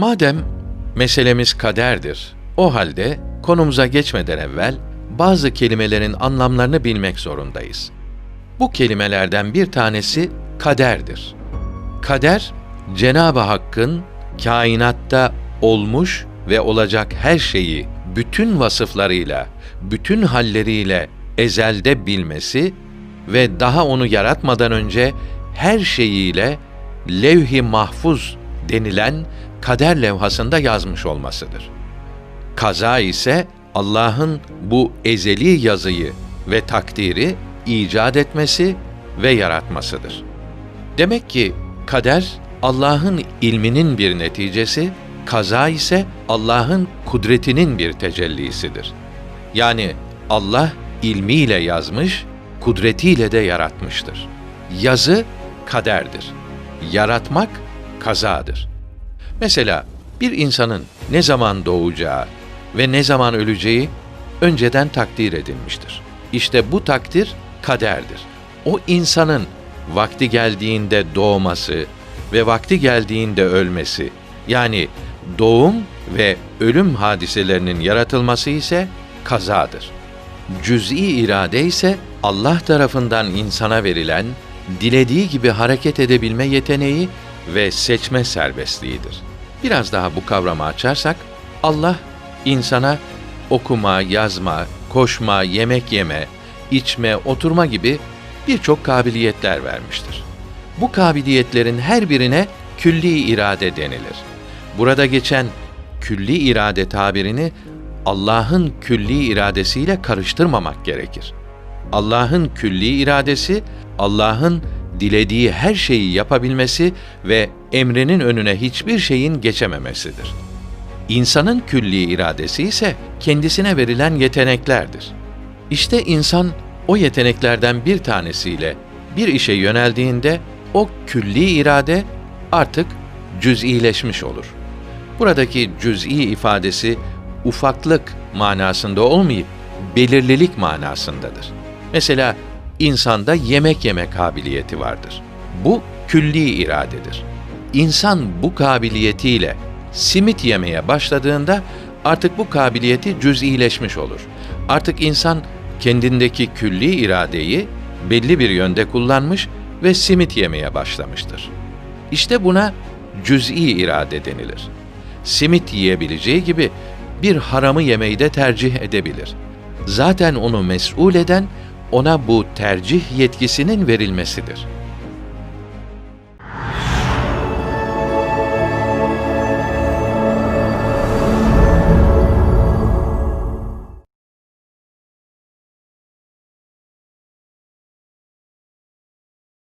Madem meselemiz kaderdir, o halde konumuza geçmeden evvel bazı kelimelerin anlamlarını bilmek zorundayız. Bu kelimelerden bir tanesi kaderdir. Kader, Cenab-ı Hakk'ın kainatta olmuş ve olacak her şeyi bütün vasıflarıyla, bütün halleriyle ezelde bilmesi ve daha onu yaratmadan önce her şeyiyle levh-i mahfuz denilen kader levhasında yazmış olmasıdır. Kaza ise Allah'ın bu ezeli yazıyı ve takdiri icat etmesi ve yaratmasıdır. Demek ki kader Allah'ın ilminin bir neticesi, kaza ise Allah'ın kudretinin bir tecellisidir. Yani Allah ilmiyle yazmış, kudretiyle de yaratmıştır. Yazı kaderdir. Yaratmak kazadır. Mesela bir insanın ne zaman doğacağı ve ne zaman öleceği önceden takdir edilmiştir. İşte bu takdir kaderdir. O insanın vakti geldiğinde doğması ve vakti geldiğinde ölmesi yani doğum ve ölüm hadiselerinin yaratılması ise kazadır. Cüz'i irade ise Allah tarafından insana verilen dilediği gibi hareket edebilme yeteneği ve seçme serbestliğidir. Biraz daha bu kavramı açarsak Allah insana okuma, yazma, koşma, yemek yeme, içme, oturma gibi birçok kabiliyetler vermiştir. Bu kabiliyetlerin her birine külli irade denilir. Burada geçen külli irade tabirini Allah'ın külli iradesiyle karıştırmamak gerekir. Allah'ın külli iradesi, Allah'ın dilediği her şeyi yapabilmesi ve emrinin önüne hiçbir şeyin geçememesidir. İnsanın külli iradesi ise kendisine verilen yeteneklerdir. İşte insan o yeteneklerden bir tanesiyle bir işe yöneldiğinde o külli irade artık cüz'ileşmiş olur. Buradaki cüz'i ifadesi ufaklık manasında olmayıp belirlilik manasındadır. Mesela insanda yemek yeme kabiliyeti vardır. Bu külli iradedir. İnsan bu kabiliyetiyle simit yemeye başladığında artık bu kabiliyeti cüz'ileşmiş olur. Artık insan kendindeki külli iradeyi belli bir yönde kullanmış ve simit yemeye başlamıştır. İşte buna cüz'i irade denilir. Simit yiyebileceği gibi bir haramı yemeyi de tercih edebilir. Zaten onu mes'ul eden ona bu tercih yetkisinin verilmesidir.''